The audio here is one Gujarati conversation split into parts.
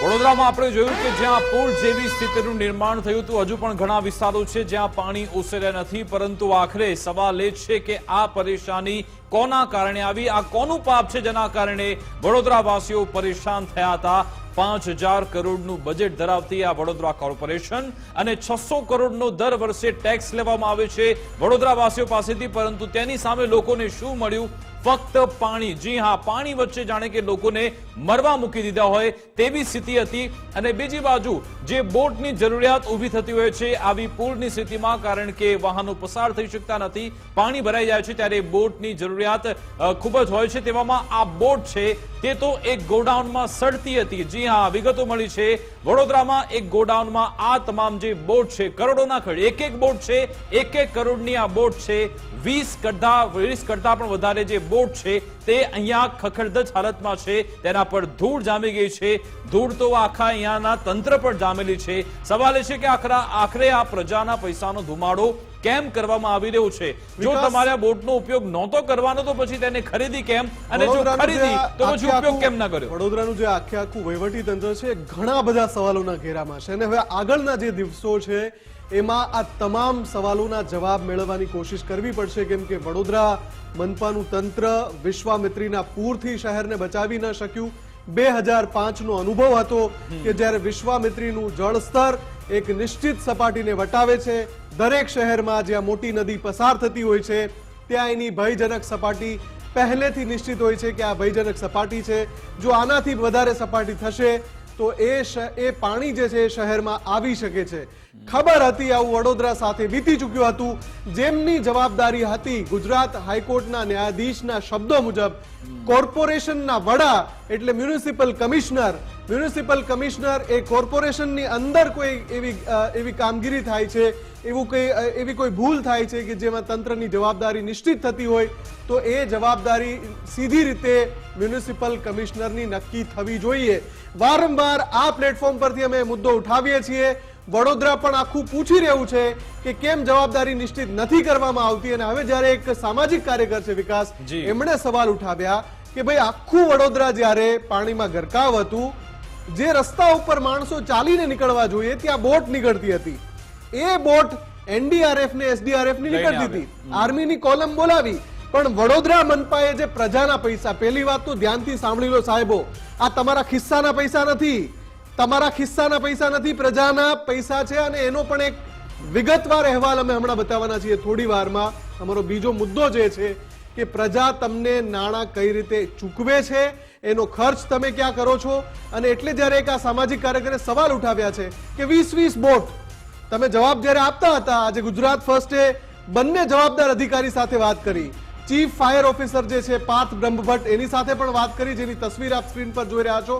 વડોદરામાં આપણે જોયું કે જ્યાં પુલ જેવી સ્થિતિનું નિર્માણ થયું હતું, હજુ પણ ઘણા વિસ્તારો છે જ્યાં પાણી ઓસર્યા નથી, પરંતુ આખરે સવાલ એ છે કે આ પરેશાની કોના કારણે આવી? આ કોનું પાપ છે જેના કારણે વડોદરાવાસીઓ પરેશાન થયા હતા? પાંચ હજાર કરોડનું બજેટ ધરાવતી આ વડોદરા કોર્પોરેશન અને છસો કરોડનો દર વર્ષે ટેક્સ લેવામાં આવે છે વડોદરાવાસીઓ પાસેથી, પરંતુ તેની સામે લોકોને શું મળ્યું? ફક્ત પાણી. જી હા, પાણી વચ્ચે જાણે કે લોકોને મરવા મૂકી દીધા હોય તેવી સ્થિતિ હતી. અને બીજી બાજુ, જે બોટની જરૂરિયાત ઊભી થતી હોય છે, આવી પૂરની સ્થિતિમાં કારણ કે વાહનો પસાર થઈ શકતા નથી, પાણી ભરાઈ જાય છે, ત્યારે બોટની જરૂરિયાત અ, ખૂબ જ હોય છે. તેવામાં આ બોટ છે તે તો એક ગોડાઉનમાં સડતી હતી. જી હા વિગતો મળી છે. વડોદરામાં એક ગોડાઉનમાં આ તમામ જે બોટ છે કરોડોના ખડ એક એક બોટ છે એક એક કરોડની આ બોટ છે વીસ કરતા વીસ કરતા પણ વધારે જે બોટ છે તે અહીંયા ખખડધજ હાલતમાં છે. તેના પર ધૂળ જામી ગઈ છે. ધૂળ તો આખા અહીંયાના તંત્ર પર જામેલી છે. સવાલ એ છે કે આખરા આખરે આ પ્રજાના પૈસાનો ધુમાડો કેમ કરવામાં આવી રહ્યો છે? જો તમારા બોટનો ઉપયોગ નહોતો કરવાનો તો પછી તેને ખરીદી કેમ? અને જો ખરીદી તો પછી ઉપયોગ કેમ ના કર્યો? વડોદરાનું જે આખે આખું વહીવટી તંત્ર છે ઘણા બધા સવાલોના ઘેરામાં છે. અને હવે આગળના જે દિવસો છે એમાં આ તમામ સવાલોના જવાબ મેળવવાની કોશિશ કરવી પડશે કેમ કે વડોદરા મનપાનું તંત્ર વિશ્વામિત્રીના પૂરથી શહેરને બચાવી ન શક્યું. બે હજાર પાંચનો અનુભવ હતો કે જ્યારે વિશ્વામિત્રીનું જળસ્તર એક નિશ્ચિત સપાટીને વટાવે છે દરેક શહેરમાં જ્યાં મોટી નદી પસાર થતી હોય છે ત્યાં એની ભયજનક સપાટી પહેલેથી નિશ્ચિત હોય છે કે આ ભયજનક સપાટી છે. જો આનાથી વધારે સપાટી થશે, તો એ એ પાણી જે છે એ શહેરમાં આવી શકે છે. ખબર હતી આવું વડોદરા સાથે વીતી ચૂક્યું હતું. જેમની જવાબદારી હતી ગુજરાત હાઈકોર્ટના ન્યાયાધીશના શબ્દો મુજબ, કોર્પોરેશનના વડા એટલે મ્યુનિસિપલ કમિશનર મ્યુનિસિપલ કમિશનર એ કોર્પોરેશનની અંદર કોઈ એવી એવી કામગીરી થાય છે એવું કઈ એવી કોઈ ભૂલ થાય છે કે જેમાં તંત્રની જવાબદારી નિશ્ચિત થતી હોય તો એ જવાબદારી સીધી રીતે મ્યુનિસિપલ કમિશનરની નક્કી થવી જોઈએ વારંવાર આ પ્લેટફોર્મ પરથી અમે મુદ્દો ઉઠાવીએ છીએ વડોદરા પણ આખું પૂછી રહ્યું છે કે કેમ જવાબદારી નિશ્ચિત નથી કરવામાં આવતી અને હવે જ્યારે એક સામાજિક કાર્યકર છે વિકાસ. એમણે સવાલ ઉઠાવ્યા કે ભાઈ આખું વડોદરા જ્યારે પાણીમાં ગરકાવ હતું જે રસ્તા ઉપર માણસો ચાલીને નીકળવા જોઈએ ત્યાં બોટ નીકળતી હતી. એ બોટ એનડીઆરએફ ને એસડીઆરએફની નીકળતી હતી. આર્મીની કોલમ બોલાવી. પણ વડોદરા મનપાએ જે પ્રજાના પૈસા પહેલી વાત તો ધ્યાનથી સાંભળી લો સાહેબો આ તમારા ખિસ્સાના પૈસા નથી. તમારા ખિસ્સાના પૈસા નથી પ્રજાના પૈસા છે અને એનો પણ એક વિગતવાર અહેવાલ અમે હમણાં બતાવવાના છીએ થોડી વારમાં. અમારો બીજો મુદ્દો જે છે કે પ્રજા તમને નાણાં કઈ રીતે ચૂકવે છે, એનો ખર્ચ તમે ક્યાં કરો છો? અને એટલે જ્યારે એક આ સામાજિક કાર્યકરે સવાલ ઉઠાવ્યા છે કે વીસ વીસ બોટ તમે જવાબ જ્યારે આપતા હતા, આજે ગુજરાત ફર્સ્ટે બંને જવાબદાર અધિકારી સાથે વાત કરી. ચીફ ફાયર ઓફિસર જે છે, પાર્થ બ્રહ્મભટ્ટ, એની સાથે પણ વાત કરી, જેની તસવીર આપ સ્ક્રીન પર જોઈ રહ્યા છો.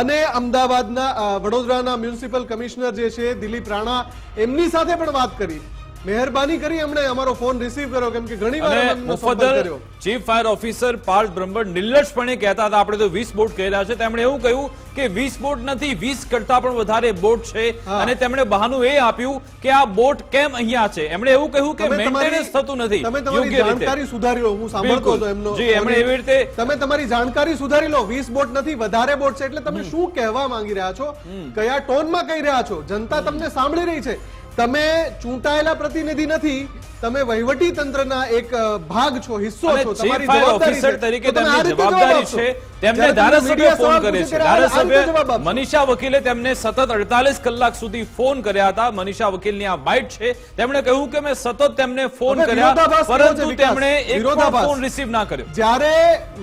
અને અમદાવાદના વડોદરાના મ્યુનિસિપલ કમિશનર જે છે, દિલીપ રાણા, એમની સાથે પણ વાત કરી. મહેરબાની કરી અમને અમારો ફોન રિસીવ કર્યો કેમ કે ઘણી વાર Mufaddal chief fire officer Parth Brahman નિર્લક્ષપણે કહેતા હતા આપણે તો 20 બોટ કહેલા છે. તેમણે એવું કહ્યું કે 20 બોટ નથી 20 કરતા પણ વધારે બોટ છે. અને તેમણે બહાનું એ આપ્યું કે આ બોટ કેમ અહીંયા છે? એમણે એવું કહ્યું કે મેન્ટેનન્સ થતું નથી. તમે તમારી યોગ્ય જાણકારી સુધારી લો હું સાંભળતો. હતો એમનો જી, એમણે એવી રીતે- તમે તમારી જાણકારી સુધારી લો 20 બોટ નથી વધારે બોટ છે. એટલે તમે શું કહેવા માંગી રહ્યા છો? કયા ટોનમાં કહી રહ્યા છો? જનતા તમને સાંભળી રહી છે. તમે ચૂંટાયેલા પ્રતિનિધિ નથી તમે વહીવટી તંત્રના એક ભાગ છો હિસ્સો છો તમારી જવાબદારી તરીકે જવાબદારી છે તેમને ધારાસભ્ય ફોન કરે છે. ધારાસભ્ય મનીષા વકીલે તેમને સતત 48 કલાક સુધી ફોન કર્યા હતા. મનીષા વકીલની આ બાઇટ છે. તેમણે કહ્યું કે મેં સતત તેમને ફોન કર્યા પરંતુ તેમણે એક ફોન રિસીવ ના કર્યો. જ્યારે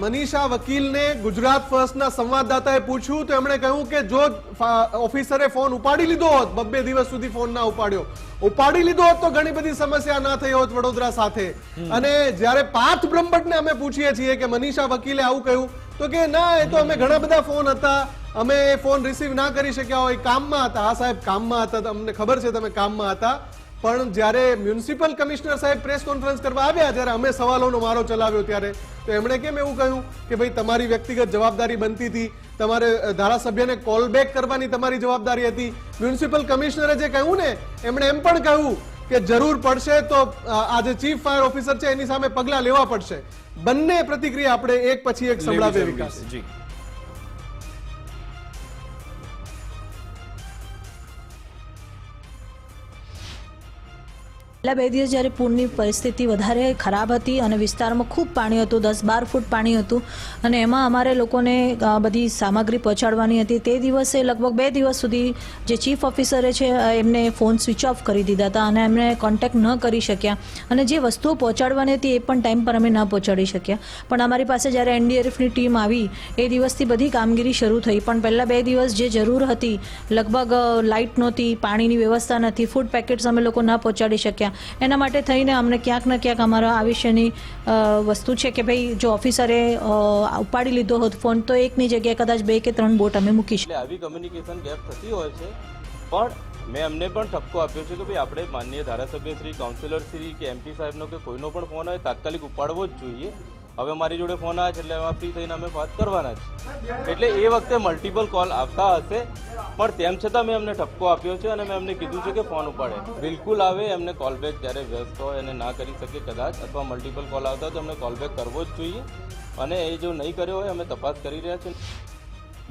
મનીષા વકીલને ગુજરાત ફર્સ્ટના સંવાદદાતાએ પૂછ્યું તો એમણે કહ્યું કે જો ઓફિસરે ફોન ઉપાડી લીધો હોત બબ્બે દિવસ સુધી ફોન ના ઉપાડ્યો. ઉપાડી લીધો હોત તો ઘણી બધી સમસ્યા ના થઈ હોત વડોદરા સાથે. અને જ્યારે પાર્થ બ્રહ્મભટ્ટને અમે પૂછીએ છીએ કે મનીષા વકીલે આવું કહ્યું તો કે ના, એ તો અમે ઘણા બધા ફોન હતા. અમે ફોન રિસીવ ના કરી શક્યા હોય, કામમાં હતા. હા સાહેબ, કામમાં હતા. અમને ખબર છે તમે કામમાં હતા. પણ જ્યારે મ્યુનિસિપલ કમિશનર સાહેબ પ્રેસ કોન્ફરન્સ કરવા આવ્યા જ્યારે અમે સવાલોનો મારો ચલાવ્યો ત્યારે. તો એમણે કેમ એવું કહ્યું કે ભાઈ, તમારી વ્યક્તિગત જવાબદારી બનતી હતી. તમારે ધારાસભ્યને કોલ બેક કરવાની તમારી જવાબદારી હતી. મ્યુનિસિપલ કમિશનરે જે કહ્યું ને, એમણે એમ પણ કહ્યું કે જરૂર પડશે તો આ જે ચીફ ફાયર ઓફિસર છે એની સામે પગલા લેવા પડશે. બંને પ્રતિક્રિયા આપણે એક પછી એક સંભળાવીએ વિકાસ. જી. પહેલા બે દિવસ જ્યારે પૂરની પરિસ્થિતિ વધારે ખરાબ હતી અને વિસ્તારમાં ખૂબ પાણી હતું, દસ બાર ફૂટ પાણી હતું, અને એમાં અમારે લોકોને બધી સામગ્રી પહોંચાડવાની હતી, તે દિવસે લગભગ બે દિવસ સુધી જે ચીફ ઓફિસરે છે એમને ફોન સ્વિચ ઓફ કરી દીધા હતા અને એમને કોન્ટેક્ટ ન કરી શક્યા. અને જે વસ્તુઓ પહોંચાડવાની હતી એ પણ ટાઈમ પર અમે ન પહોંચાડી શક્યા. પણ અમારી પાસે જ્યારે એનડીઆરએફની ટીમ આવી, એ દિવસથી બધી કામગીરી શરૂ થઈ. પણ પહેલાં બે દિવસ જે જરૂર હતી, લગભગ લાઇટ નહોતી, પાણીની વ્યવસ્થા નથી, ફૂડ પેકેટ્સ અમે લોકો ન પહોંચાડી શક્યા. એના માટે થઈને અમને ક્યાંક ને ક્યાંક અમારા આ વિશેની વસ્તુ છે કે ભાઈ જો ઓફિસરે ઉપાડી લીધો હોત ફોન, તો એકની જગ્યાએ કદાચ બે કે ત્રણ બોટ અમે મૂકી એટલે આવી કમ્યુનિકેશન ગેપ થતી હોય છે. પણ મેં અમને પણ ઠપકો આપ્યો છે કે ભાઈ આપણે માનનીય ધારાસભ્ય શ્રી કાઉન્સિલર શ્રી કે એમપી સાહેબનો કે કોઈનો પણ ફોન હોય, તાત્કાલિક ઉપાડવો જ જોઈએ. હવે મારી જોડે ફોન આવે છે એટલે એમાં ફ્રી થઈને અમે વાત કરવાના છે એટલે એ વખતે મલ્ટિપલ કોલ આવતા હશે. પણ તેમ છતાં મેં એમને ઠપકો આપ્યો છે અને મેં એમને કીધું છે કે ફોન ઉપાડે. બિલકુલ આવે, એમને કોલ બેક જ્યારે વ્યસ્ત હોય અને ના કરી શકે કદાચ, અથવા મલ્ટિપલ કોલ આવતા હોય તો એમને કોલ બેક કરવો જ જોઈએ. અને એ જો નહીં કર્યો હોય, અમે તપાસ કરી રહ્યા છીએ.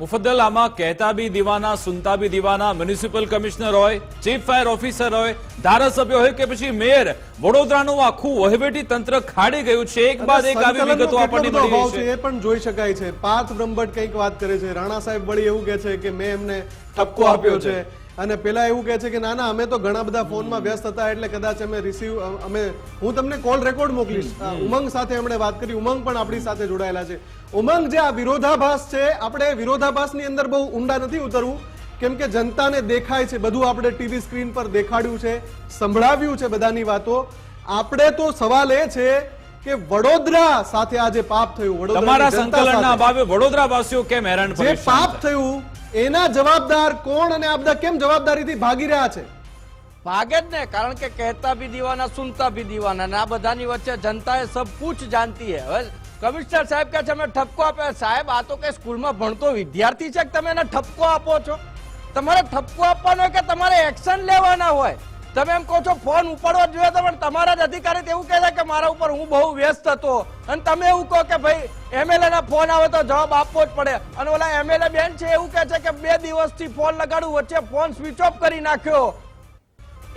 મુફદ્દલ આમાં કહેતા બી દીવાના સુનતા બી દીવાના મ્યુનિસિપલ કમિશનર હોય ચીફ ફાયર ઓફિસર હોય ધારાસભ્ય હોય કે પછી મેયર વડોદરાનું આખું વહીવટી તંત્ર ખાડી ગયું છે. એક બાદ એક આવી વિગતો આપણને મળી રહી છે એ પણ જોઈ શકાય છે. પાર્થ બ્રહ્મભટ્ટ કંઈક વાત કરે છે. રાણા સાહેબ વળી એવું કહે છે કે મેં એમને ઠપકો આપ્યો છે. અને પેલા એવું કહે છે કે ના ના અમે તો ઘણા બધા ફોનમાં વ્યસ્ત હતા એટલે કદાચ અમે રિસીવ અમે હું તમને કોલ રેકોર્ડ મોકલીશ. ઉમંગ સાથે એમણે વાત કરી. ઉમંગ પણ આપણી સાથે જોડાયેલા છે. ઉમંગ જે આ વિરોધાભાસ છે આપણે વિરોધાભાસની અંદર બહુ ઊંડા નથી ઉતરવું. કેમ કે જનતાને દેખાય છે બધું આપણે ટીવી સ્ક્રીન પર દેખાડ્યું છે સંભળાવ્યું છે બધાની વાતો. આપણે તો સવાલ એ છે કે વડોદરા સાથે આજે પાપ થયું. વડોદરા સંકલનના અભાવે વડોદરા વાસીઓ કેમ હેરાન જે પાપ થયું એના જવાબદાર કોણ અને આ બધા કેમ જવાબદારીથી ભાગી રહ્યા છે? ભાગે જ ને, કારણ કે કહેતા બી દીવાના, સુનતા બી દીવાના આ બધાની વચ્ચે જનતાએ એ સબ કુછ જાણતી હે. હવે કમિશનર સાહેબ કહે છે, અમે ઠપકો આપ્યો સાહેબ, આ તો કે સ્કૂલમાં ભણતો વિદ્યાર્થી છે કે તમે એને ઠપકો આપો છો? તમારે ઠપકો આપવાનો કે તમારે એક્શન લેવાના હોય? તમે એમ કહો છો, ફોન ઉપાડવો જોઈએ તો, પણ તમારા જ અધિકારી એવું કહે છે કે મારા ઉપર હું બહુ વ્યસ્ત હતો. અને તમે એવું કહો કે ભાઈ એમએલએ ના ફોન આવે તો જવાબ આપવો જ પડે. અને ઓલા એમએલએ બેન છે, એવું કહે છે કે બે દિવસથી ફોન લગાડું, વચ્ચે ફોન સ્વિચ ઓફ કરી નાખ્યો.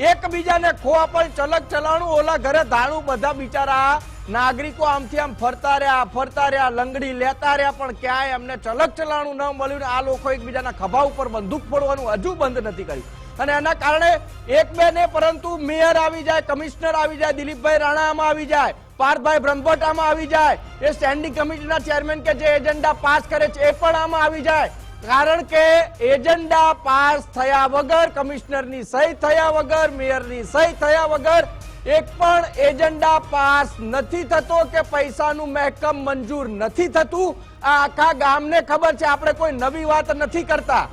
એકબીજાને ખો પણ ચલક ચલાણું, ઓલા ઘરે ધાણું બધા બિચારા નાગરિકો આમથી આમ ફરતા રહ્યા ફરતા રહ્યા, લંગડી લેતા રહ્યા, પણ ક્યાંય એમને ચલક ચલાણું ન મળ્યું આ લોકો એકબીજાના ખભા ઉપર બંદૂક ફોડવાનું હજુ બંધ નથી કર્યું. અને એના કારણે એક બે ને પરંતુ મેયર આવી જાય, કમિશનર આવી જાય, દિલીપભાઈ રાણામાં આવી જાય, પાર્થભાઈ બ્રહ્મભટ્ટામાં આવી જાય, એ સ્ટેન્ડિંગ કમિટીના ચેરમેન કે જે એજન્ડા પાસ કરે છે, એ પણ આમાં આવી જાય. કારણ કે એજન્ડા પાસ થયા વગર, કમિશનરની સહી થયા વગર, મેયરની સહી થયા વગર, એક પણ એજન્ડા પાસ નથી થતો કે પૈસાનું મહેકમ મંજૂર નથી થતું. આ આખા ગામને ખબર છે, આપણે કોઈ નવી વાત નથી કરતા.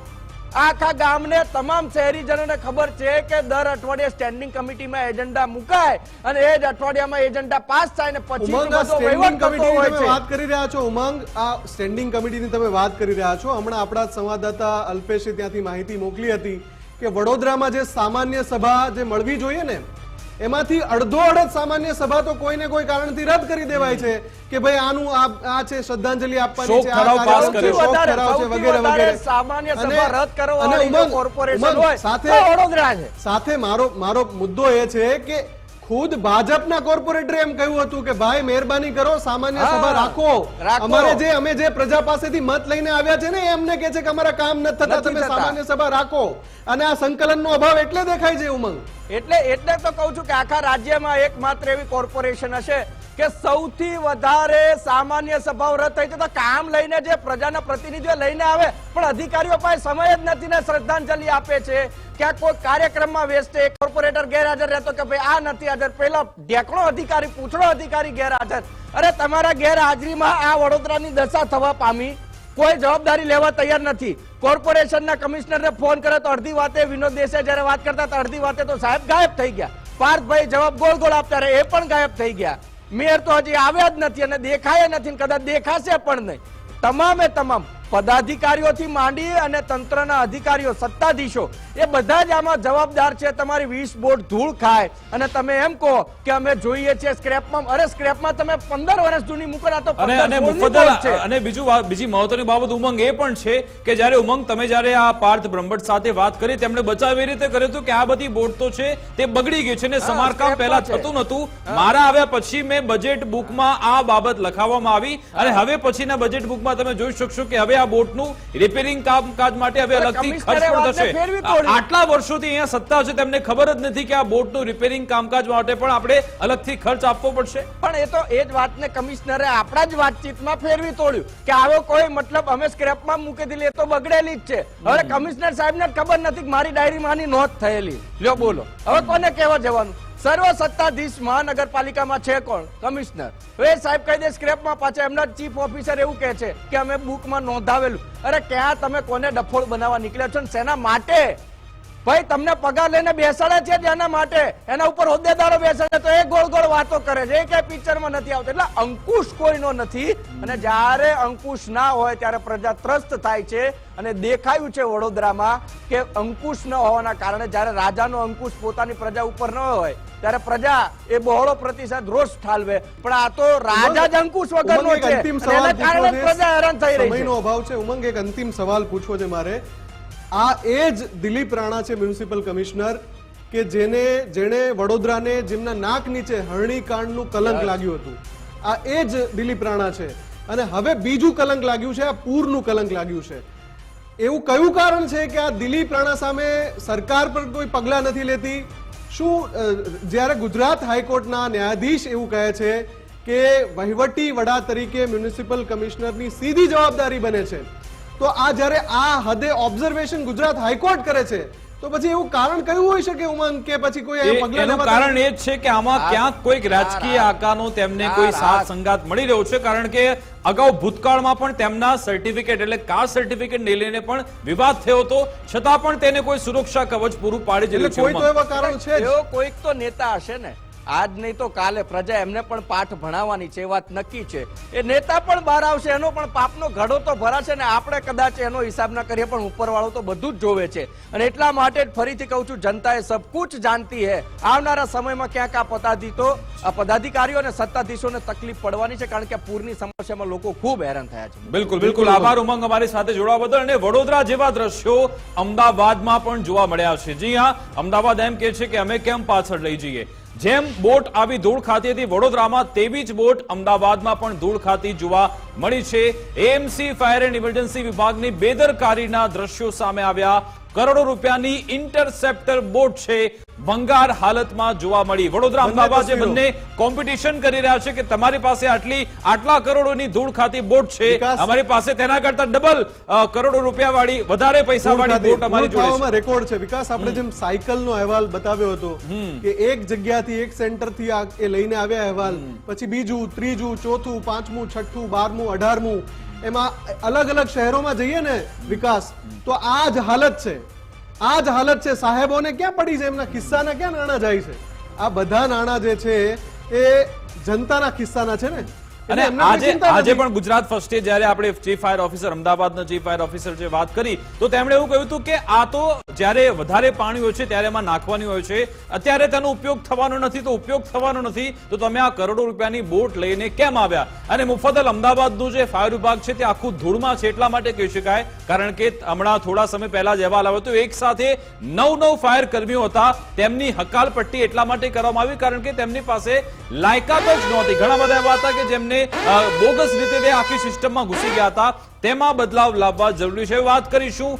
આખા ગામને તમામ શહેરીજનોને ખબર છે કે દર અઠવાડિયે સ્ટેન્ડિંગ કમિટીમાં એજન્ડા મુકાય અને એ જ અઠવાડિયામાં એજન્ડા પાસ થાય ને પછી વાત કરી રહ્યા છો ઉમંગ. આ સ્ટેન્ડિંગ કમિટીની તમે વાત કરી રહ્યા છો. હમણાં આપણા સંવાદદાતા અલ્પેશે ત્યાંથી માહિતી મોકલી હતી કે વડોદરામાં જે સામાન્ય સભા જે મળવી જોઈએ ને એમાંથી અડધો અડધ સામાન્ય સભા તો કોઈને કોઈ કારણથી રદ કરી દેવાય છે કે ભાઈ આનું આ છે શ્રદ્ધાંજલિ આપવાની છે આ પાસ કર્યો. શોક વધારે, ઠરાવ છે, વગેરે વગેરે સામાન્ય અને- સભા રદ કરવા અને વાળી જો ઉમંગ- કોર્પોરેશન હોય સાથે વડોદરા છે સાથે મારો મારો મુદ્દો એ છે કે ખુદ ભાજપના કોર્પોરેટરે એમ કહ્યું હતું કે ભાઈ મહેરબાની કરો સામાન્ય સભા રાખો. અમારે જે અમે જે પ્રજા પાસેથી મત લઈને આવ્યા છે ને એમને કે છે કે અમારા કામ નથી થતા તમે સામાન્ય સભા રાખો. અને આ સંકલનનો અભાવ એટલે દેખાય છે ઉમંગ એટલે એટલે તો કહું છું કે આખા રાજ્યમાં એકમાત્ર એવી કોર્પોરેશન હશે કે સૌથી વધારે સામાન્ય સભાઓ રદ થઈ તો કામ લઈને જે પ્રજાના પ્રતિનિધિઓ લઈને આવે, પણ અધિકારીઓ પાસે સમય જ નથી ને શ્રદ્ધાંજલિ આપે છે. ક્યાંક કોઈ કાર્યક્રમમાં વ્યસ્ત કોર્પોરેટર ગેરહાજર રહેતો કે ભાઈ આ નથી હાજર પેલા ઢેકણો અધિકારી, પૂછડો અધિકારી ગેરહાજર. અરે તમારા ગેરહાજરીમાં આ વડોદરાની દશા થવા પામી. કોઈ જવાબદારી લેવા તૈયાર નથી. કોર્પોરેશનના કમિશનરને ફોન કરે તો અડધી વાતે વિનોદ દેસાઈ જ્યારે વાત કરતા અડધી વાતે તો સાહેબ ગાયબ થઈ ગયા. પાર્થભાઈ જવાબ ગોળ ગોળ આપતા રહે એ પણ ગાયબ થઈ ગયા. મેયર તો હજી આવ્યા જ નથી અને દેખાય નથી કદાચ દેખાશે પણ નહીં. તમામે તમામ પદાધિકારીઓથી માંડી અને તંત્રના અધિકારીઓ સત્તાધીશો એ બધા જ આમાં જવાબદાર છે. તમારી વીસ બોટ ધૂળ ખાય. અને તમે એમ કહો કે અમે જોઈએ છીએ સ્ક્રેપમાં. અરે સ્ક્રેપમાં તમે પંદર વર્ષ જૂની મૂકો ના તો અને 15 અને સોળની મુફદ્દલ બોટ છે. અને બીજું બીજી મહત્વની બાબત ઉમંગ એ પણ છે કે જ્યારે ઉમંગ તમે જ્યારે આ પાર્થ બ્રહ્મભટ્ટ સાથે વાત કરી તેમણે બચાવ એ રીતે કર્યું હતું કે આ બધી બોટ તો છે તે બગડી ગઈ છે ને સમારકામ પહેલા થતું નતું મારા આવ્યા પછી મેં બજેટ બુકમાં આ બાબત લખાવવામાં આવી. અને હવે પછીના બજેટ બુકમાં તમે જોઈ શકશો કે હવે આ બોટનું રિપેરિંગ કામકાજ માટે હવે અલગથી ખર્ચ પણ થશે. આટલા વર્ષોથી અહીંયા સત્તા છે તેમને ખબર જ નથી કે આ બોટનું રિપેરિંગ કામકાજ માટે પણ આપણે અલગથી ખર્ચ આપવો પડશે. પણ એ તો એ જ વાતને કમિશનરે આપણા જ વાતચીતમાં ફેરવી તોડ્યું કે આવો કોઈ મતલબ અમે સ્ક્રેપમાં મૂકી દીધી એ તો બગડેલી જ છે. હવે કમિશનર સાહેબને ખબર નથી કે મારી ડાયરીમાં આની નોંધ થયેલી. લ્યો બોલો. હવે કોને કહેવા જવાનું? સર્વ સત્તાધીશ મહાનગરપાલિકામાં છે કોણ? કમિશનર. હવે સાહેબ કહી દે, સ્ક્રેપમાં પાછા એમના ચીફ ઓફિસર એવું કહે છે કે અમે બુકમાં નોંધાવેલું. અરે, ક્યાં તમે કોને ડફોળ બનાવવા નીકળ્યા છો ને? શેના માટે? ભાઈ તમને પગાર લઈને બેસાડે છે એના માટે. એના ઉપર હોદ્દેદારો બેસાડે તો એ ગોળ ગોળ વાતો કરે છે. એ કઈ પિક્ચરમાં નથી આવતો. એટલે અંકુશ કોઈનો નથી. અને જ્યારે અંકુશ ના હોય ત્યારે પ્રજા ત્રસ્ત થાય છે. અને દેખાયું છે વડોદરામાં કે અંકુશ ન હોવાના કારણે જ્યારે રાજાનો અંકુશ પોતાની પ્રજા ઉપર ન હોય ત્યારે પ્રજા એ બહોળો પ્રતિસાદ રોષ ઠાલવે. પણ આ તો રાજા જ અંકુશ વગરનો છે. પ્રજા હેરાન થઈ રહી છે. સમયનો અભાવ છે. ઉમંગ એક અંતિમ સવાલ પૂછવો છે મારે. આ એ જ દિલીપ રાણા છે મ્યુનિસિપલ કમિશનર કે જેને જેણે વડોદરાને જેમના નાક નીચે હરણી કાંડનું કલંક લાગ્યું હતું. આ એ જ દિલીપ રાણા છે. અને હવે બીજું કલંક લાગ્યું છે આ પૂરનું કલંક લાગ્યું છે. એવું કયું કારણ છે કે આ દિલીપ રાણા સામે સરકાર પર કોઈ પગલાં નથી લેતી? શું જ્યારે ગુજરાત હાઈકોર્ટના ન્યાયાધીશ એવું કહે છે કે વહીવટી વડા તરીકે મ્યુનિસિપલ કમિશનરની સીધી જવાબદારી બને છે? તો આ જ્યારે આ હદે ઓબ્ઝર્વેશન ગુજરાત હાઈકોર્ટ કરે છે તો પછી એવું કારણ કયું હોઈ શકે ઉમંગ કે પછી કોઈ એનું કારણ એ જ છે કે આમાં ક્યાંક કોઈક રાજકીય આકાનો તેમને કોઈ સાથ સંગાત મળી રહ્યો છે કારણ કે અગાઉ ભૂતકાળમાં પણ તેમના સર્ટિફિકેટ એટલે કાસ્ટ સર્ટિફિકેટ ને લઈને પણ વિવાદ થયો હતો. છતાં પણ તેને કોઈ સુરક્ષા કવચ પૂરું પાડી એટલે દીધું છે કોઈ તો એવા કારણ છે કોઈક તો નેતા હશે ને. આજ નહીં તો કાલે પ્રજા એમને પણ પાઠ ભણાવવાની છે એ વાત નક્કી છે. એ નેતા પણ બહાર આવશે એનો પણ પાપનો ઘડો તો ભરાશે ને આપણે કદાચ એનો હિસાબ ના કરીએ પણ ઉપરવાળો તો બધું જ જોવે છે. અને એટલા માટે જ ફરીથી કહું છું જનતા એ સબ કુછ જાણતી હે. આવનારા સમયમાં ક્યાંક આ પદાધિતો આ પદાધિકારીઓ અને સત્તાધીશોને તકલીફ પડવાની છે કારણ કે પૂરની સમસ્યામાં લોકો ખૂબ હેરાન થયા છે. બિલકુલ બિલકુલ. આભાર ઉમંગ અમારી સાથે જોડાવા બદલ. અને વડોદરા જેવા દ્રશ્યો અમદાવાદમાં પણ જોવા મળ્યા છે. જી હા અમદાવાદ એમ કે છે કે અમે કેમ પાછળ લઈ જઈએ? જેમ બોટ આવી ધૂળ ખાતી હતી વડોદરામાં, તેવી જ બોટ અમદાવાદમાં પણ ધૂળ ખાતી જોવા મળી છે. એએમસી ફાયર એન્ડ ઇમરજન્સી વિભાગની બેદરકારીના દ્રશ્યો સામે આવ્યા. કરોડો રૂપિયાની ઇન્ટરસેપ્ટર બોટ છે. ભંગાર હાલતમાં જોવા મળી. વડોદરા અમદાવાદ જે બંને કોમ્પિટિશન કરી રહ્યા છે કે તમારી પાસે આટલી આટલા કરોડોની ધૂળ ખાતી બોટ છે. અમારી પાસે તેના કરતા ડબલ કરોડો રૂપિયા વાળી વધારે પૈસા વાળી બોટ અમારી જોડે છે. રેકોર્ડ છે. વિકાસ આપણે જેમ સાયકલ નો અહેવાલ બતાવ્યો હતો કે એક જગ્યાથી એક સેન્ટરથી આ- એ લઈને આવ્યા અહેવાલ. પછી બીજું ત્રીજું ચોથું પાંચમું છઠ્ઠું બારમું અઢારમું. એમાં અલગ અલગ શહેરોમાં જઈએ ને વિકાસ તો આ જ હાલત છે. આ જ હાલત છે. સાહેબોને ક્યાં પડી છે? એમના ખિસ્સાના ક્યાં નાણાં જાય છે? આ બધા નાણાં જે છે એ જનતાના ખિસ્સાના છે ને? અને આજે આજે પણ ગુજરાત ફર્સ્ટે જ્યારે આપણે ચીફ ફાયર ઓફિસર અમદાવાદના ચીફ ફાયર ઓફિસર જે વાત કરી તો તેમણે એવું કહ્યું હતું કે આ તો જ્યારે વધારે પાણી હોય છે ત્યારે એમાં નાખવાની હોય છે. અત્યારે તેનો ઉપયોગ થવાનો નથી તો ઉપયોગ થવાનો નથી. તો તમે આ કરોડો રૂપિયાની બોટ લઈને કેમ આવ્યા? અને મુફદ્દલ અમદાવાદનું જે ફાયર વિભાગ છે તે આખું ધૂળમાં છે એટલા માટે કહી શકાય કારણ કે હમણાં થોડા સમય પહેલા જ અહેવાલ આવ્યો હતો એક સાથે નવ નવ ફાયર કર્મીઓ હતા. તેમની હકાલપટ્ટી એટલા માટે કરવામાં આવી કારણ કે તેમની પાસે લાયકાત જ નહોતી. ઘણા બધા એવા હતા કે જેમને બોગસ રીતે આખી સિસ્ટમમાં ઘૂસી ગયા હતા. તેમાં બદલાવ લાવવા જરૂરી છે. વાત કરીશું